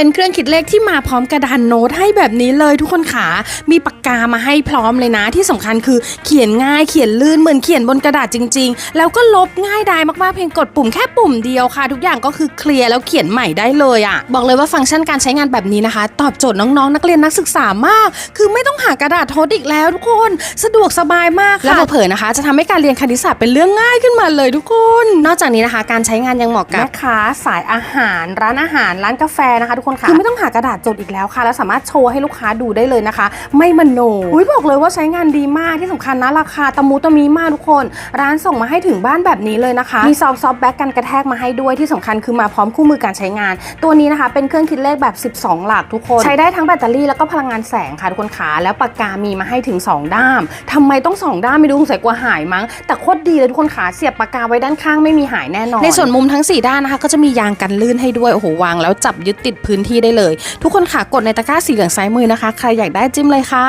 เป็นเครื่องคิดเลขที่มาพร้อมกระดานโน้ตให้แบบนี้เลยทุกคนขามีปากกามาให้พร้อมเลยนะ ที่สำคัญคือเขียนง่ายเขียนลื่นเหมือนเขียนบนกระดาษจริง ๆ แล้วก็ลบง่ายไดายมากๆเพียงกดปุ่มแค่ปุ่มเดียวค่ะ ทุกอย่างก็คือเคลียร์แล้วเขียนใหม่ได้เลยอะ่ะบอกเลยว่าฟังก์ชันการใช้งานแบบนี้นะคะ ตอบโจทย์น้องๆ นักเรียนนักศึกษามาก คือไม่ต้องหากระดาษโทษอีกแล้วทุกคนสะดวกสบายมากค่ะแล้วเผลอนะคะ จะทำให้การเรียนคณิตศาสตร์เป็นเรื่องง่ายขึ้นมาเลยทุกคน นอกจากนี้นะคะ การใช้งานยังเหมาะกับแม่ค้าสายอาหาร ร้านอาหารร้านกาแฟนะคะทุกคนค่ะคือไม่ต้องหากระดาษจดอีกแล้วค่ะ แล้วสามารถโชว์ให้ลูกค้าดูได้เลยนะคะ ไม่มโนอุ้ยบอกเลยว่าใช้งานดีมากที่สำคัญนะราคาตะมูตะมีมากทุกคน ร้านส่งมาให้ถึงบ้านแบบนี้เลยนะคะ มีซองซอฟต์แบ็กกันกระแทกมาให้ด้วยที่สำคัญคือมาพร้อมคู่มือการใช้งาน ตัวนี้นะคะ เป็นเครื่องคิดเลขแบบ 12 หลักทุกคน ใช้ได้ทั้งแบตเตอรี่แล้วก็พลังงานแสงค่ะทุกคนขาแล้วปากกามีมาให้ถึง 2 ด้ามทำไมต้อง 2 ด้ามไม่รู้สงสัยกลัวหายมั้ง แต่โคตรดีเลยทุกคนขาเสียบปากกาไว้ด้านข้างไม่มีหายแน่นอนในส่วนมุมทั้ง 4 ด้านนะคะ ก็จะมียางกันลื่นให้ด้วยโอ้โหวางแล้วจับยึดติดพื้นที่ได้เลย ทุกคนค่ะกดในตะกร้าสีเหลืองซ้ายมือนะคะ ใครอยากได้จิ้มเลยค่ะ